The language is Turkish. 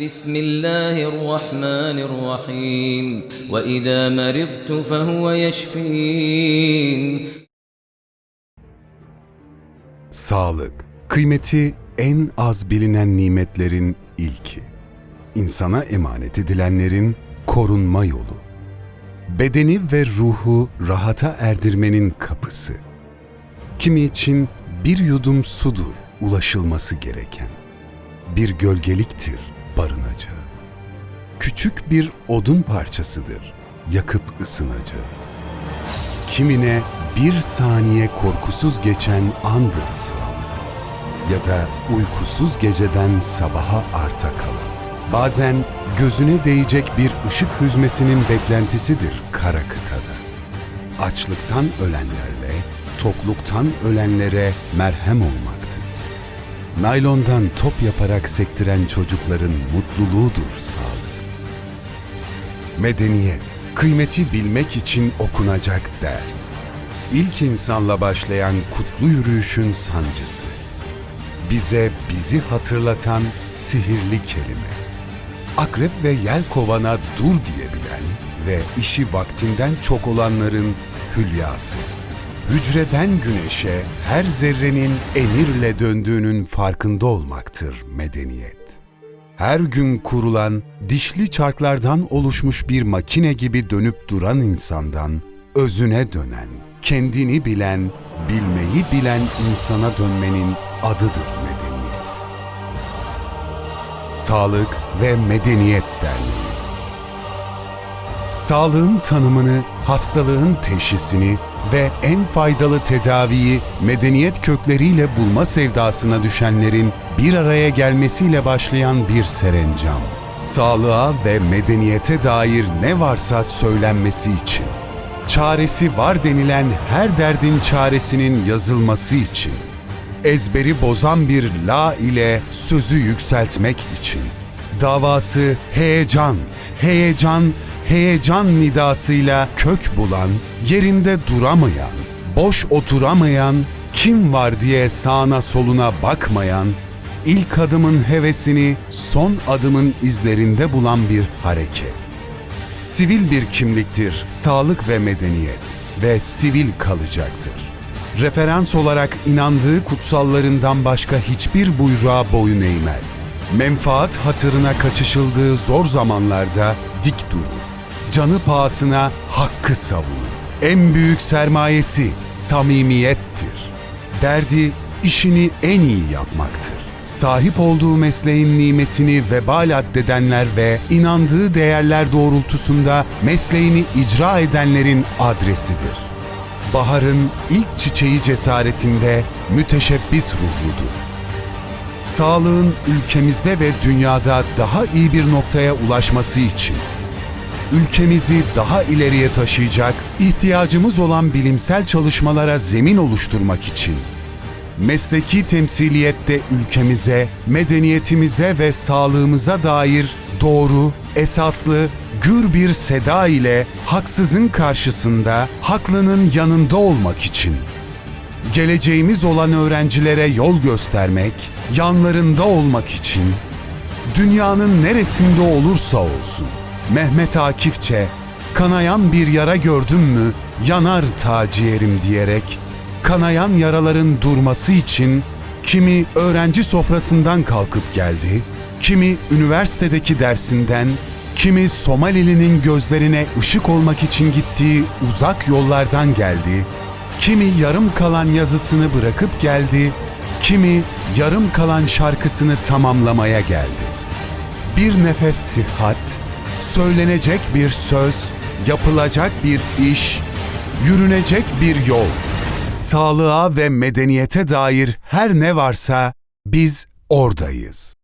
بسم الله الرحمن الرحيم وإذا مرضت فهو يشفين Sağlık, kıymeti en az bilinen nimetlerin ilki. İnsana emanet edilenlerin korunma yolu. Bedeni ve ruhu rahata erdirmenin kapısı. Kimi için bir yudum sudur ulaşılması gereken. Bir gölgeliktir barınacağı. Küçük bir odun parçasıdır yakıp ısınacağı. Kimine bir saniye korkusuz geçen andır sağlık. Ya da uykusuz geceden sabaha arta kalan. Bazen gözüne değecek bir ışık hüzmesinin beklentisidir kara kıtada. Açlıktan ölenlerle, tokluktan ölenlere merhem olmaktır. Naylondan top yaparak sektiren çocukların mutluluğudur sağlık. Medeniyet, kıymeti bilmek için okunacak ders. İlk insanla başlayan kutlu yürüyüşün sancısı. Bize bizi hatırlatan sihirli kelime. Akrep ve yel kovana dur diyebilen ve işi vaktinden çok olanların hülyası. Hücreden güneşe her zerrenin emirle döndüğünün farkında olmaktır medeniyet her gün kurulan, dişli çarklardan oluşmuş bir makine gibi dönüp duran insandan özüne dönen, kendini bilen, bilmeyi bilen insana dönmenin adıdır medeniyet. Sağlık ve Medeniyet Derneği Sağlığın tanımını, hastalığın teşhisini ve en faydalı tedaviyi medeniyet kökleriyle bulma sevdasına düşenlerin bir araya gelmesiyle başlayan bir serencam. Sağlığa ve medeniyete dair ne varsa söylenmesi için. Çaresi var denilen her derdin çaresinin yazılması için. Ezberi bozan bir la ile sözü yükseltmek için. Davası heyecan, heyecan, heyecan nidasıyla kök bulan, yerinde duramayan, boş oturamayan, kim var diye sağına soluna bakmayan, ilk adımın hevesini son adımın izlerinde bulan bir hareket. Sivil bir kimliktir sağlık ve medeniyet ve sivil kalacaktır. Referans olarak inandığı kutsallarından başka hiçbir buyruğa boyun eğmez. Menfaat hatırına kaçışıldığı zor zamanlarda dik durur canı pahasına hakkı savunur. En büyük sermayesi samimiyettir. Derdi işini en iyi yapmaktır. Sahip olduğu mesleğin nimetini vebal addedenler ve inandığı değerler doğrultusunda mesleğini icra edenlerin adresidir. Baharın ilk çiçeği cesaretinde müteşebbis ruhludur. Sağlığın ülkemizde ve dünyada daha iyi bir noktaya ulaşması için ülkemizi daha ileriye taşıyacak, ihtiyacımız olan bilimsel çalışmalara zemin oluşturmak için. Mesleki temsiliyette ülkemize, medeniyetimize ve sağlığımıza dair doğru, esaslı, gür bir seda ile haksızın karşısında, haklının yanında olmak için. Geleceğimiz olan öğrencilere yol göstermek, yanlarında olmak için. Dünyanın neresinde olursa olsun Mehmet Akifçe, kanayan bir yara gördüm mü yanar ta ciğerim diyerek, kanayan yaraların durması için kimi öğrenci sofrasından kalkıp geldi, kimi üniversitedeki dersinden, kimi Somalili'nin gözlerine ışık olmak için gittiği uzak yollardan geldi, kimi yarım kalan yazısını bırakıp geldi, kimi yarım kalan şarkısını tamamlamaya geldi. Bir nefes sihat, söylenecek bir söz, yapılacak bir iş, yürünecek bir yol. Sağlığa ve medeniyete dair her ne varsa biz oradayız.